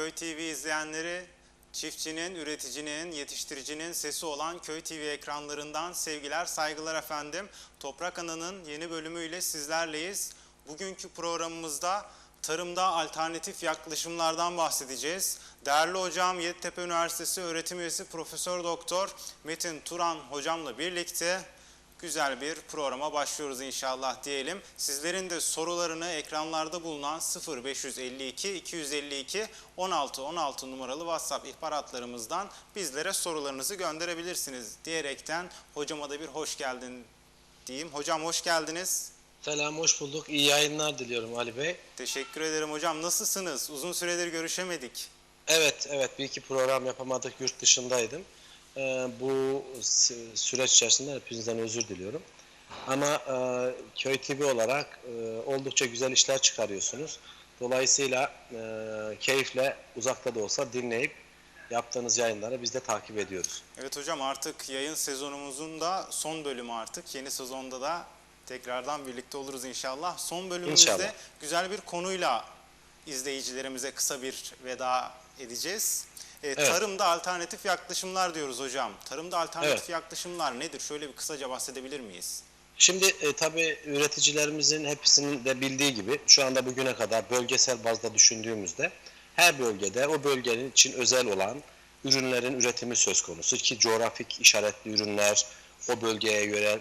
Köy TV izleyenleri, çiftçinin, üreticinin, yetiştiricinin sesi olan Köy TV ekranlarından sevgiler, saygılar efendim. Toprak Ana'nın yeni bölümüyle sizlerleyiz. Bugünkü programımızda tarımda alternatif yaklaşımlardan bahsedeceğiz. Değerli hocam Yeditepe Üniversitesi öğretim üyesi Profesör Doktor Metin Turan hocamla birlikte güzel bir programa başlıyoruz inşallah diyelim. Sizlerin de sorularını ekranlarda bulunan 0552 252 16 16 numaralı WhatsApp ihbar hatlarımızdan bizlere sorularınızı gönderebilirsiniz diyerekten hocama da bir hoş geldin diyeyim. Hocam hoş geldiniz. Selam, hoş bulduk. İyi yayınlar diliyorum Ali Bey. Teşekkür ederim hocam. Nasılsınız? Uzun süredir görüşemedik. Evet, evet bir iki program yapamadık, yurt dışındaydım. Ee, bu sü- süreç içerisinde hepinizden özür diliyorum. Ama e, Köy TV olarak e, oldukça güzel işler çıkarıyorsunuz. Dolayısıyla e, keyifle uzakta da olsa dinleyip yaptığınız yayınları biz de takip ediyoruz. Evet hocam artık yayın sezonumuzun da son bölümü artık. Yeni sezonda da tekrardan birlikte oluruz inşallah. Son bölümümüzde İnşallah. güzel bir konuyla izleyicilerimize kısa bir veda edeceğiz. Ee, Tarımda alternatif yaklaşımlar diyoruz hocam. Tarımda alternatif Evet. yaklaşımlar nedir? Şöyle bir kısaca bahsedebilir miyiz? Şimdi e, tabii üreticilerimizin hepsinin de bildiği gibi şu anda bugüne kadar bölgesel bazda düşündüğümüzde her bölgede o bölgenin için özel olan ürünlerin üretimi söz konusu ki coğrafik işaretli ürünler, o bölgeye göre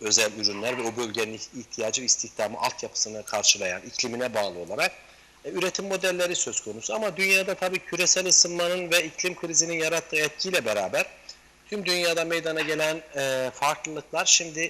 özel ürünler ve o bölgenin ihtiyacı, istihdamı, altyapısını karşılayan, iklimine bağlı olarak e, üretim modelleri söz konusu. Ama dünyada tabii küresel ısınmanın ve iklim krizinin yarattığı etkiyle beraber tüm dünyada meydana gelen e, farklılıklar şimdi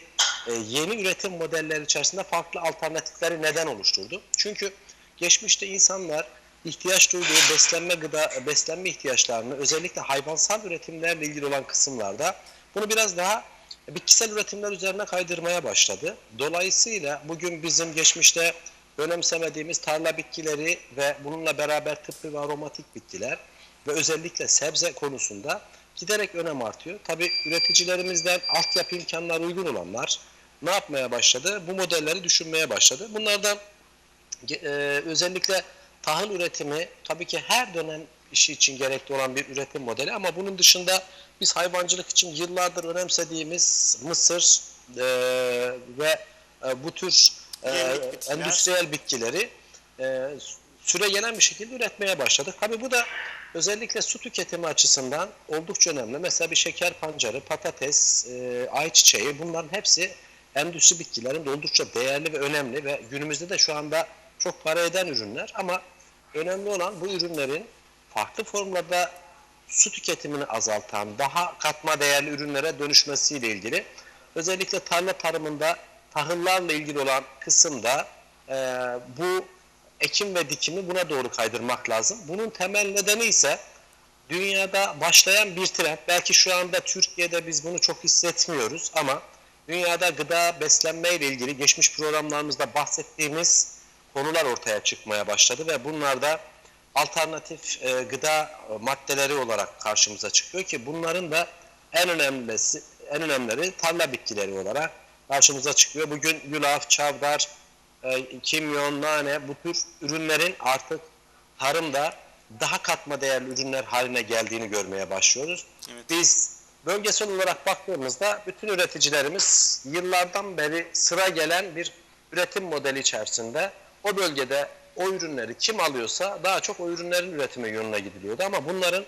e, yeni üretim modelleri içerisinde farklı alternatifleri neden oluşturdu. Çünkü geçmişte insanlar ihtiyaç duyduğu beslenme gıda beslenme ihtiyaçlarını özellikle hayvansal üretimlerle ilgili olan kısımlarda bunu biraz daha bitkisel üretimler üzerine kaydırmaya başladı. Dolayısıyla bugün bizim geçmişte önemsemediğimiz tarla bitkileri ve bununla beraber tıbbi ve aromatik bitkiler ve özellikle sebze konusunda giderek önem artıyor. Tabi üreticilerimizden altyapı imkanları uygun olanlar ne yapmaya başladı? Bu modelleri düşünmeye başladı. Bunlardan e, özellikle tahıl üretimi tabii ki her dönem işi için gerekli olan bir üretim modeli ama bunun dışında biz hayvancılık için yıllardır önemsediğimiz mısır e, ve e, bu tür e, bitkiler. endüstriyel bitkileri e, süre gelen bir şekilde üretmeye başladık. Tabii bu da özellikle su tüketimi açısından oldukça önemli. Mesela bir şeker pancarı, patates, e, ayçiçeği bunların hepsi endüstri bitkilerin de oldukça değerli ve önemli ve günümüzde de şu anda çok para eden ürünler ama önemli olan bu ürünlerin farklı formlarda su tüketimini azaltan, daha katma değerli ürünlere dönüşmesiyle ilgili özellikle tarla tarımında tahıllarla ilgili olan kısımda e, bu ekim ve dikimi buna doğru kaydırmak lazım. Bunun temel nedeni ise dünyada başlayan bir trend. Belki şu anda Türkiye'de biz bunu çok hissetmiyoruz ama dünyada gıda beslenme ile ilgili geçmiş programlarımızda bahsettiğimiz konular ortaya çıkmaya başladı ve bunlar da alternatif e, gıda maddeleri olarak karşımıza çıkıyor ki bunların da en önemlisi en önemlileri tarla bitkileri olarak karşımıza çıkıyor. Bugün yulaf, çavdar, e, kimyon, nane bu tür ürünlerin artık tarımda daha katma değerli ürünler haline geldiğini görmeye başlıyoruz. Evet. Biz bölgesel olarak baktığımızda bütün üreticilerimiz yıllardan beri sıra gelen bir üretim modeli içerisinde o bölgede o ürünleri kim alıyorsa daha çok o ürünlerin üretimi yönüne gidiliyordu ama bunların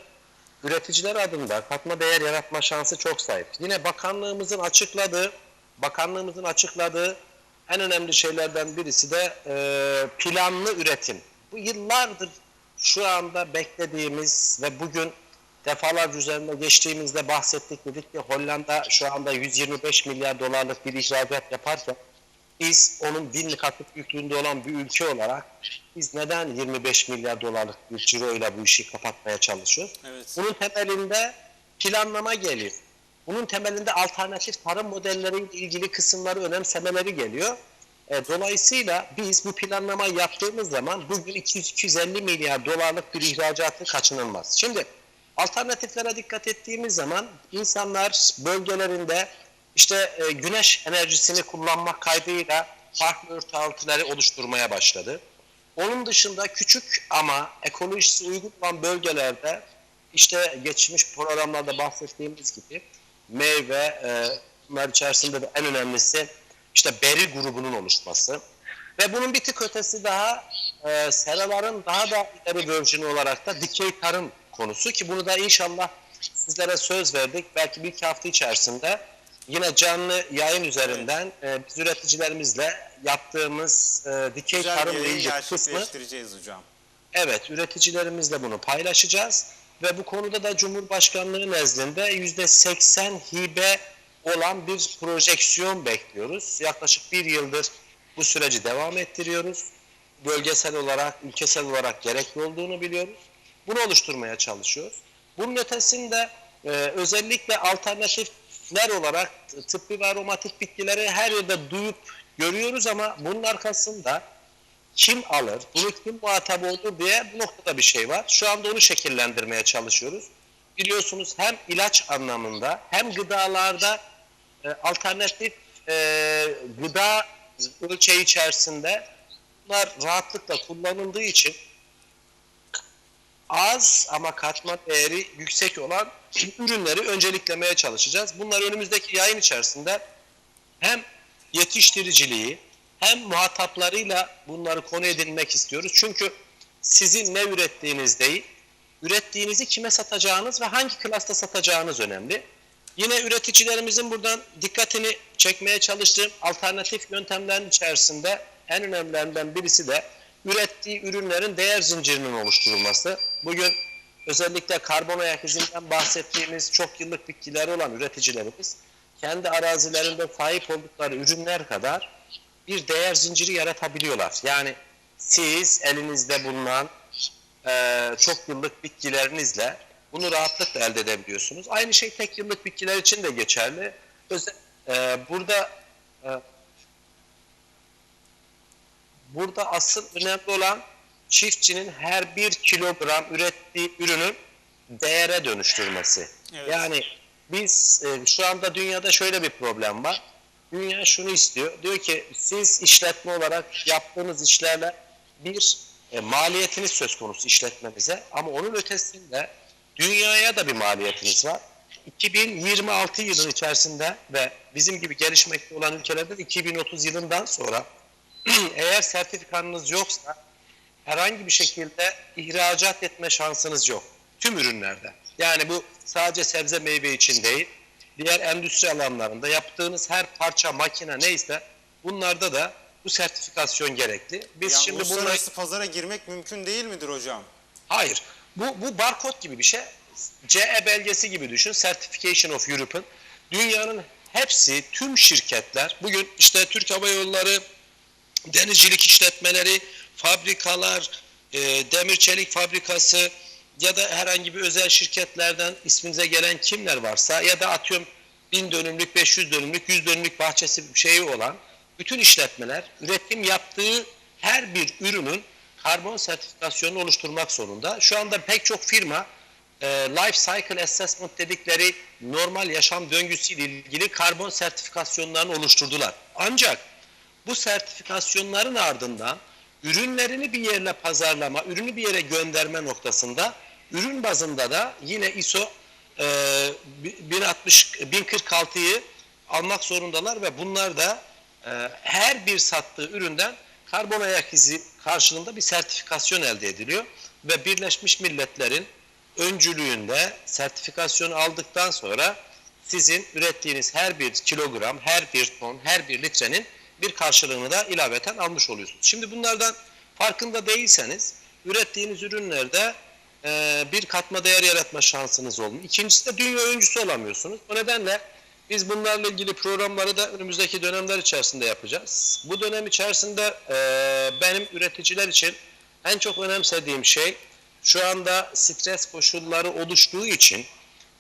üreticiler adında katma değer yaratma şansı çok zayıf. Yine bakanlığımızın açıkladığı bakanlığımızın açıkladığı en önemli şeylerden birisi de e, planlı üretim. Bu yıllardır şu anda beklediğimiz ve bugün defalarca üzerinde geçtiğimizde bahsettik dedik ki Hollanda şu anda 125 milyar dolarlık bir ihracat yaparken biz onun bin katlık büyüklüğünde olan bir ülke olarak biz neden 25 milyar dolarlık bir ciro ile bu işi kapatmaya çalışıyoruz? Evet. Bunun temelinde planlama geliyor. Bunun temelinde alternatif tarım modelleriyle ilgili kısımları önemsemeleri geliyor. E, dolayısıyla biz bu planlamayı yaptığımız zaman bugün 200-250 milyar dolarlık bir ihracatı kaçınılmaz. Şimdi alternatiflere dikkat ettiğimiz zaman insanlar bölgelerinde işte e, güneş enerjisini kullanmak kaydıyla farklı örtü oluşturmaya başladı. Onun dışında küçük ama ekolojisi uygun olan bölgelerde işte geçmiş programlarda bahsettiğimiz gibi meyve e, bunlar içerisinde de en önemlisi işte beri grubunun oluşması ve bunun bir tık ötesi daha e, seraların daha da ileri versiyonu olarak da dikey tarım konusu ki bunu da inşallah sizlere söz verdik. Belki bir iki hafta içerisinde yine canlı yayın üzerinden e, biz üreticilerimizle yaptığımız e, dikey Güzel tarım ilgili kısmı hocam. Evet, üreticilerimizle bunu paylaşacağız ve bu konuda da Cumhurbaşkanlığı nezdinde yüzde 80 hibe olan bir projeksiyon bekliyoruz. Yaklaşık bir yıldır bu süreci devam ettiriyoruz. Bölgesel olarak, ülkesel olarak gerekli olduğunu biliyoruz. Bunu oluşturmaya çalışıyoruz. Bunun ötesinde e, özellikle alternatifler olarak tıbbi ve aromatik bitkileri her yerde duyup görüyoruz ama bunun arkasında kim alır, bunu kim muhatap olur diye bu noktada bir şey var. Şu anda onu şekillendirmeye çalışıyoruz. Biliyorsunuz hem ilaç anlamında hem gıdalarda e, alternatif e, gıda ölçeği içerisinde bunlar rahatlıkla kullanıldığı için az ama katma değeri yüksek olan ürünleri önceliklemeye çalışacağız. Bunlar önümüzdeki yayın içerisinde hem yetiştiriciliği hem muhataplarıyla bunları konu edinmek istiyoruz. Çünkü sizin ne ürettiğiniz değil, ürettiğinizi kime satacağınız ve hangi klasta satacağınız önemli. Yine üreticilerimizin buradan dikkatini çekmeye çalıştığım alternatif yöntemlerin içerisinde en önemlilerinden birisi de ürettiği ürünlerin değer zincirinin oluşturulması. Bugün özellikle karbon ayak izinden bahsettiğimiz çok yıllık bitkileri olan üreticilerimiz kendi arazilerinde sahip oldukları ürünler kadar bir değer zinciri yaratabiliyorlar. Yani siz elinizde bulunan e, çok yıllık bitkilerinizle bunu rahatlıkla elde edebiliyorsunuz. Aynı şey tek yıllık bitkiler için de geçerli. Özel, e, burada e, burada asıl önemli olan çiftçinin her bir kilogram ürettiği ürünün değere dönüştürmesi. Evet. Yani biz e, şu anda dünyada şöyle bir problem var. Dünya şunu istiyor. Diyor ki siz işletme olarak yaptığınız işlerle bir e, maliyetiniz söz konusu işletmenize ama onun ötesinde dünyaya da bir maliyetiniz var. 2026 yılın içerisinde ve bizim gibi gelişmekte olan ülkelerde de 2030 yılından sonra eğer sertifikanız yoksa herhangi bir şekilde ihracat etme şansınız yok. Tüm ürünlerde. Yani bu sadece sebze meyve için değil, diğer endüstri alanlarında yaptığınız her parça, makine neyse bunlarda da bu sertifikasyon gerekli. Biz Ya şimdi bunları... uluslararası pazara girmek mümkün değil midir hocam? Hayır. Bu, bu barkod gibi bir şey. CE belgesi gibi düşün. Certification of Europe'ın. Dünyanın hepsi, tüm şirketler, bugün işte Türk Hava Yolları, denizcilik işletmeleri, fabrikalar, e, demir çelik fabrikası ya da herhangi bir özel şirketlerden isminize gelen kimler varsa ya da atıyorum 1000 dönümlük, 500 dönümlük, 100 dönümlük bahçesi şeyi olan bütün işletmeler üretim yaptığı her bir ürünün karbon sertifikasyonunu oluşturmak zorunda. Şu anda pek çok firma e, life cycle assessment dedikleri normal yaşam döngüsüyle ilgili karbon sertifikasyonlarını oluşturdular. Ancak bu sertifikasyonların ardından ürünlerini bir yerle pazarlama, ürünü bir yere gönderme noktasında ürün bazında da yine ISO e, 1060 1046'yı almak zorundalar ve bunlar da e, her bir sattığı üründen karbon ayak izi karşılığında bir sertifikasyon elde ediliyor ve Birleşmiş Milletler'in öncülüğünde sertifikasyonu aldıktan sonra sizin ürettiğiniz her bir kilogram, her bir ton, her bir litrenin bir karşılığını da ilaveten almış oluyorsunuz. Şimdi bunlardan farkında değilseniz ürettiğiniz ürünlerde e, bir katma değer yaratma şansınız olmuyor. İkincisi de dünya öncüsü olamıyorsunuz. O nedenle biz bunlarla ilgili programları da önümüzdeki dönemler içerisinde yapacağız. Bu dönem içerisinde e, benim üreticiler için en çok önemsediğim şey şu anda stres koşulları oluştuğu için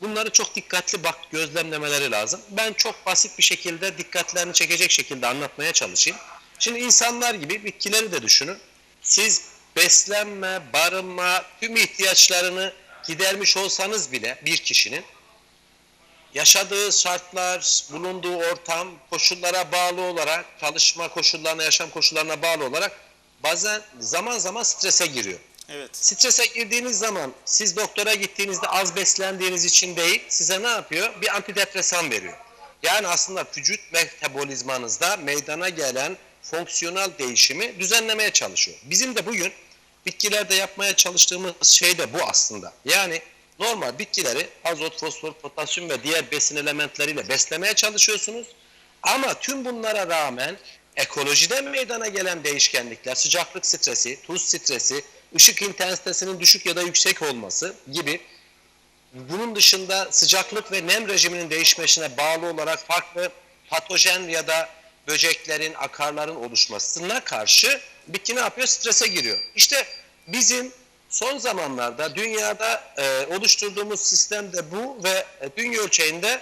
bunları çok dikkatli bak gözlemlemeleri lazım. Ben çok basit bir şekilde dikkatlerini çekecek şekilde anlatmaya çalışayım. Şimdi insanlar gibi bitkileri de düşünün. Siz beslenme, barınma, tüm ihtiyaçlarını gidermiş olsanız bile bir kişinin yaşadığı şartlar, bulunduğu ortam, koşullara bağlı olarak, çalışma koşullarına, yaşam koşullarına bağlı olarak bazen zaman zaman strese giriyor. Evet. Strese girdiğiniz zaman siz doktora gittiğinizde az beslendiğiniz için değil size ne yapıyor? Bir antidepresan veriyor. Yani aslında vücut metabolizmanızda meydana gelen fonksiyonel değişimi düzenlemeye çalışıyor. Bizim de bugün bitkilerde yapmaya çalıştığımız şey de bu aslında. Yani normal bitkileri azot, fosfor, potasyum ve diğer besin elementleriyle beslemeye çalışıyorsunuz. Ama tüm bunlara rağmen ekolojide meydana gelen değişkenlikler, sıcaklık stresi, tuz stresi, ışık intensitesinin düşük ya da yüksek olması gibi bunun dışında sıcaklık ve nem rejiminin değişmesine bağlı olarak farklı patojen ya da böceklerin, akarların oluşmasına karşı bitki ne yapıyor? Strese giriyor. İşte bizim son zamanlarda dünyada e, oluşturduğumuz sistem de bu ve e, dünya ölçeğinde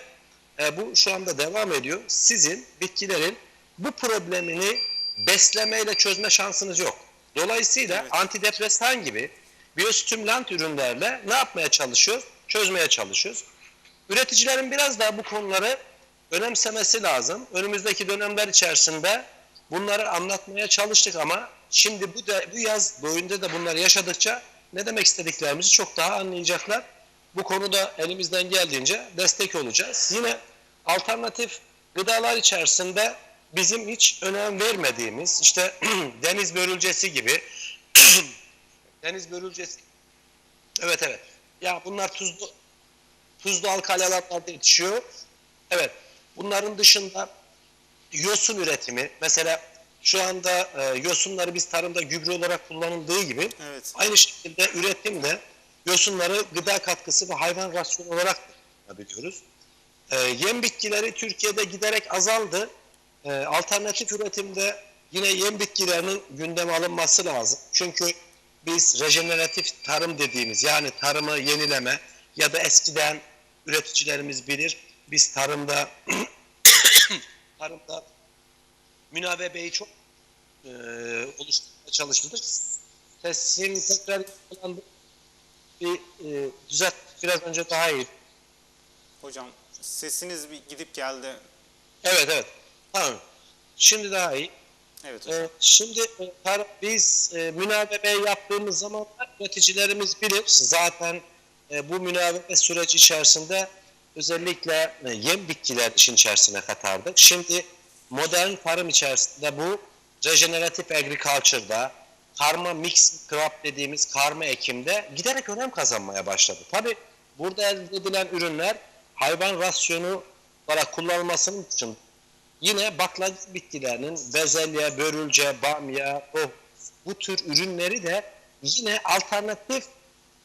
e, bu şu anda devam ediyor. Sizin bitkilerin bu problemini beslemeyle çözme şansınız yok. Dolayısıyla Evet. antidepresan gibi biyostimülant ürünlerle ne yapmaya çalışıyoruz? Çözmeye çalışıyoruz. Üreticilerin biraz daha bu konuları önemsemesi lazım. Önümüzdeki dönemler içerisinde bunları anlatmaya çalıştık ama şimdi bu da, bu yaz boyunca da bunları yaşadıkça ne demek istediklerimizi çok daha anlayacaklar. Bu konuda elimizden geldiğince destek olacağız. Yine alternatif gıdalar içerisinde bizim hiç önem vermediğimiz işte deniz börülcesi gibi deniz börülcesi evet evet ya bunlar tuzlu tuzlu alkali alanlarda yetişiyor. Evet. Bunların dışında yosun üretimi mesela şu anda e, yosunları biz tarımda gübre olarak kullanıldığı gibi Evet. aynı şekilde üretimde yosunları gıda katkısı ve hayvan rasyonu olarak biliyoruz. E, yem bitkileri Türkiye'de giderek azaldı. E, alternatif üretimde yine yem bitkilerinin gündeme alınması lazım. Çünkü biz rejeneratif tarım dediğimiz yani tarımı yenileme ya da eskiden üreticilerimiz bilir biz tarımda tarımda münavebeyi çok e, oluşturmaya çalıştık. Sesim tekrar. Bir e, düzelt biraz önce daha iyi. Hocam sesiniz bir gidip geldi. Evet evet. Tamam. Şimdi daha iyi. Evet hocam. Ee, şimdi e, tar- biz e, münavebe yaptığımız zaman üreticilerimiz bilir. Zaten e, bu münavebe süreci içerisinde özellikle e, yem bitkiler işin içerisine katardık. Şimdi modern tarım içerisinde bu regeneratif agriculture'da karma mix crop dediğimiz karma ekimde giderek önem kazanmaya başladı. Tabi burada elde edilen ürünler hayvan rasyonu olarak kullanılmasının için Yine baklagil bitkilerinin bezelye, börülce, bamya, oh, bu tür ürünleri de yine alternatif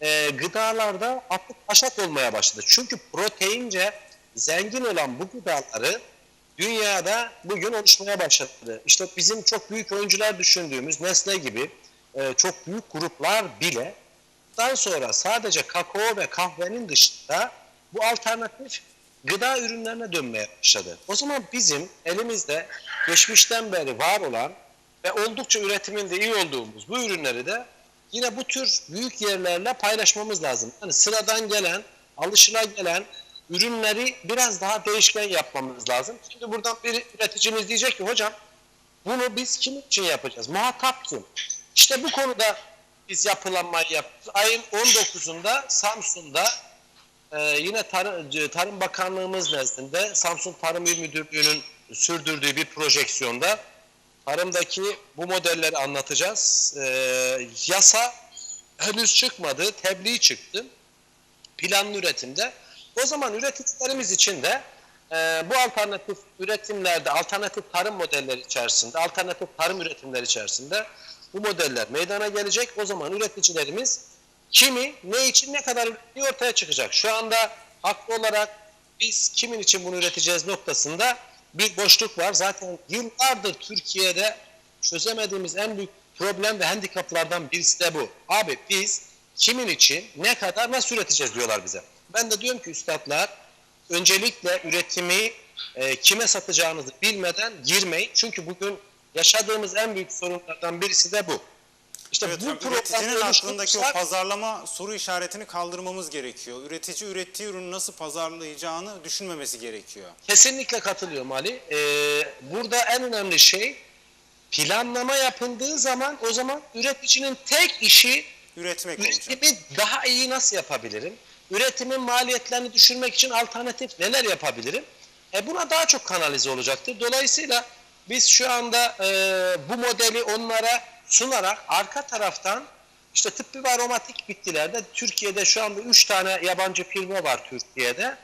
e, gıdalarda artık aşak olmaya başladı. Çünkü proteince zengin olan bu gıdaları dünyada bugün oluşmaya başladı. İşte bizim çok büyük oyuncular düşündüğümüz Nestle gibi e, çok büyük gruplar bile daha sonra sadece kakao ve kahvenin dışında bu alternatif gıda ürünlerine dönmeye başladı. O zaman bizim elimizde geçmişten beri var olan ve oldukça üretiminde iyi olduğumuz bu ürünleri de yine bu tür büyük yerlerle paylaşmamız lazım. Yani sıradan gelen, alışılagelen ürünleri biraz daha değişken yapmamız lazım. Şimdi buradan bir üreticimiz diyecek ki hocam bunu biz kim için yapacağız? Muhatap kim? İşte bu konuda biz yapılanmayı yaptık. Ayın 19'unda Samsun'da ee, yine Tarım, Tarım Bakanlığımız nezdinde Samsun Tarım İl Müdürlüğü'nün sürdürdüğü bir projeksiyonda tarımdaki bu modelleri anlatacağız. Ee, yasa henüz çıkmadı, tebliğ çıktı. Planlı üretimde. O zaman üreticilerimiz için de e, bu alternatif üretimlerde, alternatif tarım modelleri içerisinde, alternatif tarım üretimleri içerisinde bu modeller meydana gelecek. O zaman üreticilerimiz kimi, ne için, ne kadar ürettiği ortaya çıkacak. Şu anda haklı olarak biz kimin için bunu üreteceğiz noktasında bir boşluk var. Zaten yıllardır Türkiye'de çözemediğimiz en büyük problem ve handikaplardan birisi de bu. Abi biz kimin için, ne kadar, nasıl üreteceğiz diyorlar bize. Ben de diyorum ki üstadlar, öncelikle üretimi e, kime satacağınızı bilmeden girmeyin. Çünkü bugün yaşadığımız en büyük sorunlardan birisi de bu. İşte Evet, bu üreticinin aklındaki o pazarlama soru işaretini kaldırmamız gerekiyor. Üretici ürettiği ürünü nasıl pazarlayacağını düşünmemesi gerekiyor. Kesinlikle katılıyorum Ali. Ee, burada en önemli şey planlama yapıldığı zaman o zaman üreticinin tek işi Üretmek olacak. üretimi daha iyi nasıl yapabilirim? Üretimin maliyetlerini düşürmek için alternatif neler yapabilirim? E buna daha çok kanalize olacaktır. Dolayısıyla biz şu anda e, bu modeli onlara sunarak arka taraftan işte tıbbi ve aromatik bitkilerde Türkiye'de şu anda 3 tane yabancı firma var Türkiye'de.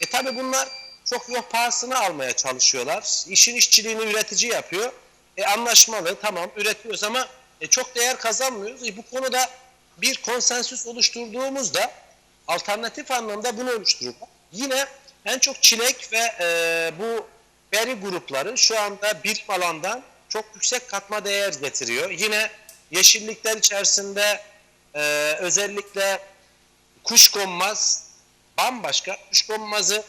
E tabi bunlar çok yok pahasına almaya çalışıyorlar. İşin işçiliğini üretici yapıyor. E anlaşmalı tamam üretiyoruz ama e, çok değer kazanmıyoruz. E, bu konuda bir konsensüs oluşturduğumuzda alternatif anlamda bunu oluşturur. Yine en çok çilek ve e, bu beri grupları şu anda bir alandan çok yüksek katma değer getiriyor. Yine yeşillikler içerisinde e, özellikle kuşkonmaz bambaşka. Kuşkonmazı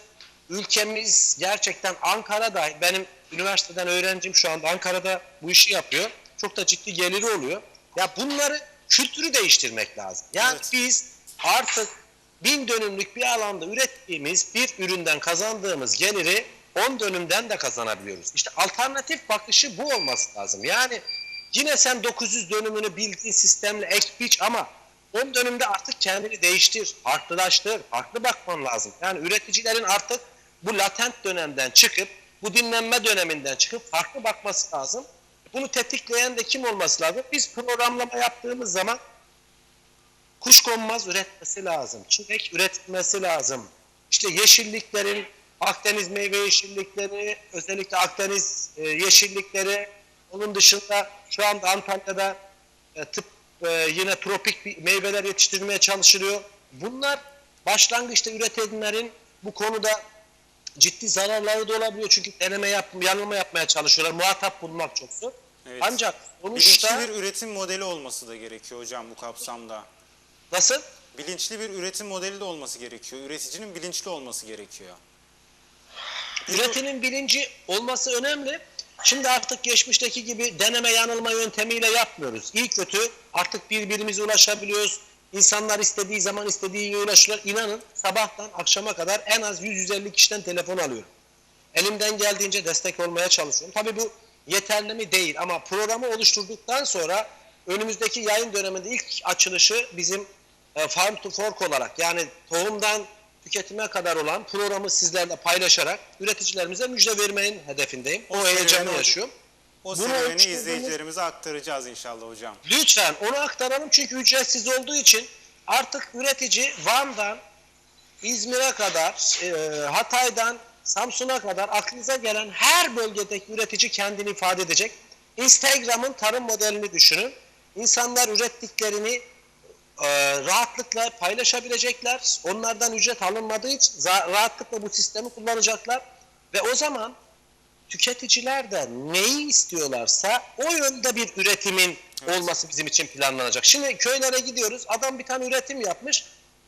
ülkemiz gerçekten Ankara'da benim üniversiteden öğrencim şu anda Ankara'da bu işi yapıyor. Çok da ciddi geliri oluyor. Ya bunları kültürü değiştirmek lazım. Yani Evet. biz artık bin dönümlük bir alanda ürettiğimiz bir üründen kazandığımız geliri 10 dönümden de kazanabiliyoruz. İşte alternatif bakışı bu olması lazım. Yani yine sen 900 dönümünü bildiğin sistemle ek biç ama 10 dönümde artık kendini değiştir, farklılaştır, farklı bakman lazım. Yani üreticilerin artık bu latent dönemden çıkıp, bu dinlenme döneminden çıkıp farklı bakması lazım. Bunu tetikleyen de kim olması lazım? Biz programlama yaptığımız zaman kuşkonmaz üretmesi lazım. Çilek üretilmesi lazım. İşte yeşilliklerin, Akdeniz meyve yeşillikleri, özellikle Akdeniz e, yeşillikleri, onun dışında şu anda Antalya'da e, tıp e, yine tropik bir meyveler yetiştirilmeye çalışılıyor. Bunlar başlangıçta üretilenlerin bu konuda ciddi zararları da olabiliyor. Çünkü deneme yap, yanılma yapmaya çalışıyorlar. Muhatap bulmak çok zor. Evet. Ancak Bilinçli sonuçta bir üretim modeli olması da gerekiyor hocam bu kapsamda. nasıl? Bilinçli bir üretim modeli de olması gerekiyor. Üreticinin bilinçli olması gerekiyor. Üretinin bilinci olması önemli. Şimdi artık geçmişteki gibi deneme yanılma yöntemiyle yapmıyoruz. İyi kötü artık birbirimize ulaşabiliyoruz. İnsanlar istediği zaman istediği yere ulaşıyorlar. İnanın sabahtan akşama kadar en az 100-150 kişiden telefon alıyorum. Elimden geldiğince destek olmaya çalışıyorum. Tabii bu yeterli mi değil ama programı oluşturduktan sonra önümüzdeki yayın döneminde ilk açılışı bizim e, Farm to Fork olarak yani tohumdan tüketime kadar olan programı sizlerle paylaşarak üreticilerimize müjde vermenin hedefindeyim. O, O heyecanı yaşıyorum. O serüveni izleyicilerimize aktaracağız inşallah hocam. Lütfen onu aktaralım çünkü ücretsiz olduğu için artık üretici Van'dan İzmir'e kadar, e, Hatay'dan Samsun'a kadar aklınıza gelen her bölgedeki üretici kendini ifade edecek. Instagram'ın tarım modelini düşünün. İnsanlar ürettiklerini e, rahatlıkla paylaşabilecekler. Onlardan ücret alınmadığı için rahatlıkla bu sistemi kullanacaklar. Ve o zaman tüketiciler de neyi istiyorlarsa o yönde bir üretimin Evet. olması bizim için planlanacak. Şimdi köylere gidiyoruz. Adam bir tane üretim yapmış.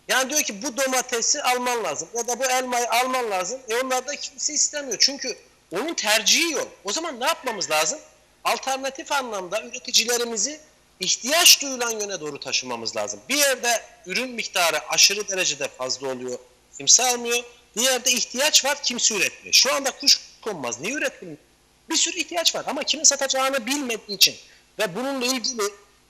Yani diyor ki bu domatesi alman lazım ya da bu elmayı alman lazım. E onlar da kimse istemiyor. Çünkü onun tercihi yok. O zaman ne yapmamız lazım? Alternatif anlamda üreticilerimizi ihtiyaç duyulan yöne doğru taşımamız lazım. Bir yerde ürün miktarı aşırı derecede fazla oluyor. Kimse almıyor. Bir yerde ihtiyaç var kimse üretmiyor. Şu anda kuş konmaz. Niye üretilmiyor? Bir sürü ihtiyaç var ama kime satacağını bilmediği için ve bununla ilgili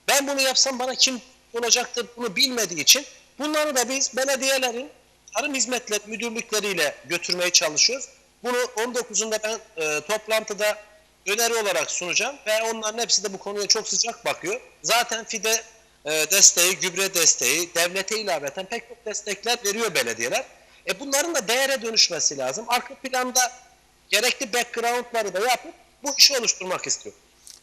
ben bunu yapsam bana kim olacaktır bunu bilmediği için bunları da biz belediyelerin tarım hizmetleri müdürlükleriyle götürmeye çalışıyoruz. Bunu 19'unda ben e, toplantıda öneri olarak sunacağım ve onların hepsi de bu konuya çok sıcak bakıyor. Zaten FİDE e, desteği, gübre desteği, devlete ilaveten pek çok destekler veriyor belediyeler. E bunların da değere dönüşmesi lazım. Arka planda gerekli backgroundları da yapıp bu işi oluşturmak istiyor.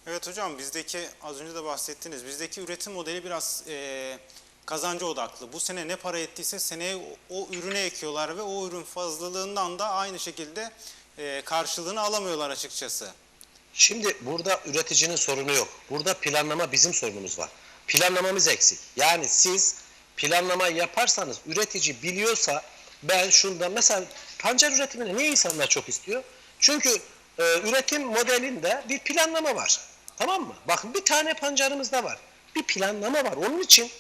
Evet hocam bizdeki az önce de bahsettiniz. Bizdeki üretim modeli biraz eee kazancı odaklı. Bu sene ne para ettiyse seneye o, o ürüne ekiyorlar ve o ürün fazlalığından da aynı şekilde eee, karşılığını alamıyorlar açıkçası. Şimdi burada üreticinin sorunu yok. Burada planlama bizim sorunumuz var. Planlamamız eksik. Yani siz planlama yaparsanız üretici biliyorsa ben şundan mesela pancar üretimini niye insanlar çok istiyor? Çünkü e, üretim modelinde bir planlama var. Tamam mı? Bakın bir tane pancarımızda var. Bir planlama var. Onun için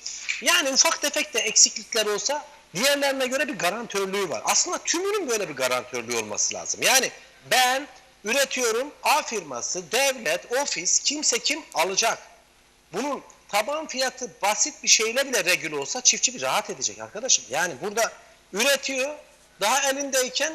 yani ufak tefek de eksiklikler olsa diğerlerine göre bir garantörlüğü var. Aslında tümünün böyle bir garantörlüğü olması lazım. Yani ben üretiyorum. A firması, devlet, ofis, kimse kim alacak. Bunun taban fiyatı basit bir şeyle bile regüle olsa çiftçi bir rahat edecek arkadaşım. Yani burada üretiyor, daha elindeyken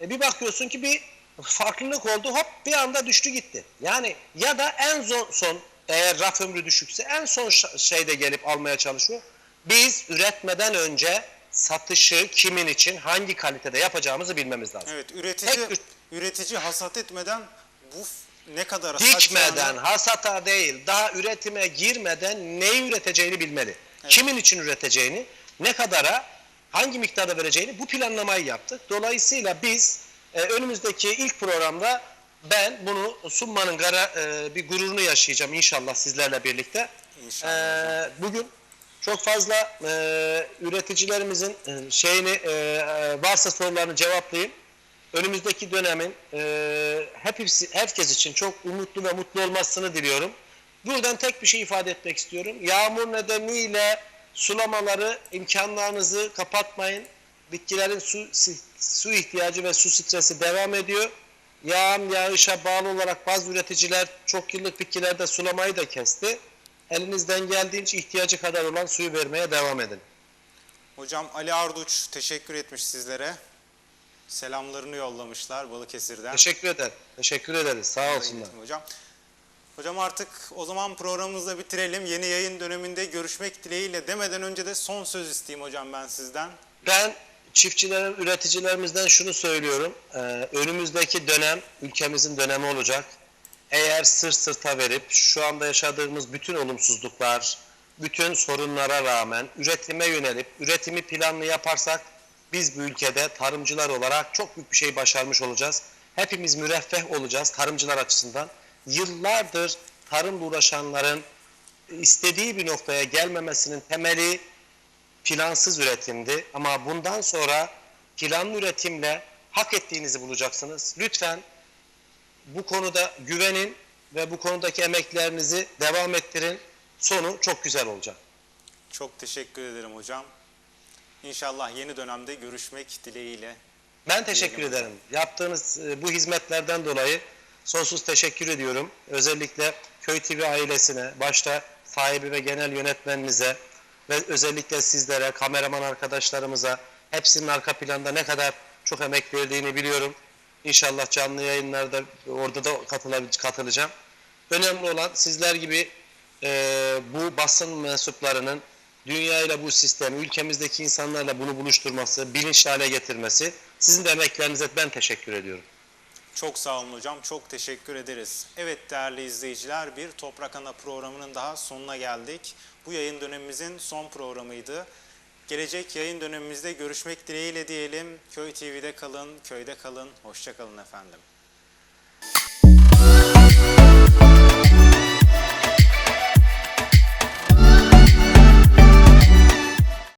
e, bir bakıyorsun ki bir farklılık oldu hop bir anda düştü gitti. Yani ya da en son, son eğer raf ömrü düşükse en son şeyde gelip almaya çalışıyor. Biz üretmeden önce satışı kimin için hangi kalitede yapacağımızı bilmemiz lazım. Evet üretici Tek ür- üretici hasat etmeden bu ne kadar Dikmeden, hasata değil, daha üretime girmeden neyi üreteceğini bilmeli. Kimin için üreteceğini, ne kadara, hangi miktarda vereceğini bu planlamayı yaptık. Dolayısıyla biz e, önümüzdeki ilk programda ben bunu sunmanın gara, e, bir gururunu yaşayacağım inşallah sizlerle birlikte. İnşallah E, bugün çok fazla e, üreticilerimizin e, şeyini e, e, varsa sorularını cevaplayayım. Önümüzdeki dönemin e, hepsi, herkes için çok umutlu ve mutlu olmasını diliyorum. Buradan tek bir şey ifade etmek istiyorum. Yağmur nedeniyle sulamaları, imkanlarınızı kapatmayın. Bitkilerin su, su ihtiyacı ve su stresi devam ediyor. Yağan yağışa bağlı olarak bazı üreticiler çok yıllık bitkilerde sulamayı da kesti. Elinizden geldiğince ihtiyacı kadar olan suyu vermeye devam edin. Hocam Ali Arduç teşekkür etmiş sizlere. Selamlarını yollamışlar Balıkesir'den. Teşekkür ederim. Teşekkür ederiz. Sağ olsunlar. Hocam. Hocam artık o zaman programımızı bitirelim. Yeni yayın döneminde görüşmek dileğiyle demeden önce de son söz isteyeyim hocam ben sizden. Ben çiftçilerin, üreticilerimizden şunu söylüyorum. Ee, önümüzdeki dönem ülkemizin dönemi olacak. Eğer sırt sırta verip şu anda yaşadığımız bütün olumsuzluklar, bütün sorunlara rağmen üretime yönelip üretimi planlı yaparsak biz bu ülkede tarımcılar olarak çok büyük bir şey başarmış olacağız. Hepimiz müreffeh olacağız tarımcılar açısından. Yıllardır tarımla uğraşanların istediği bir noktaya gelmemesinin temeli plansız üretimdi. Ama bundan sonra planlı üretimle hak ettiğinizi bulacaksınız. Lütfen bu konuda güvenin ve bu konudaki emeklerinizi devam ettirin. Sonu çok güzel olacak. Çok teşekkür ederim hocam. İnşallah yeni dönemde görüşmek dileğiyle. Ben teşekkür ederim. Yaptığınız e, bu hizmetlerden dolayı sonsuz teşekkür ediyorum. Özellikle Köy TV ailesine, başta sahibi ve genel yönetmeninize ve özellikle sizlere, kameraman arkadaşlarımıza, hepsinin arka planda ne kadar çok emek verdiğini biliyorum. İnşallah canlı yayınlarda orada da katılacağım. Önemli olan sizler gibi e, bu basın mensuplarının dünyayla bu sistemi, ülkemizdeki insanlarla bunu buluşturması, bilinçli hale getirmesi. Sizin de emeklerinize ben teşekkür ediyorum. Çok sağ olun hocam. Çok teşekkür ederiz. Evet değerli izleyiciler bir Toprak Ana programının daha sonuna geldik. Bu yayın dönemimizin son programıydı. Gelecek yayın dönemimizde görüşmek dileğiyle diyelim. Köy TV'de kalın, köyde kalın. Hoşçakalın efendim.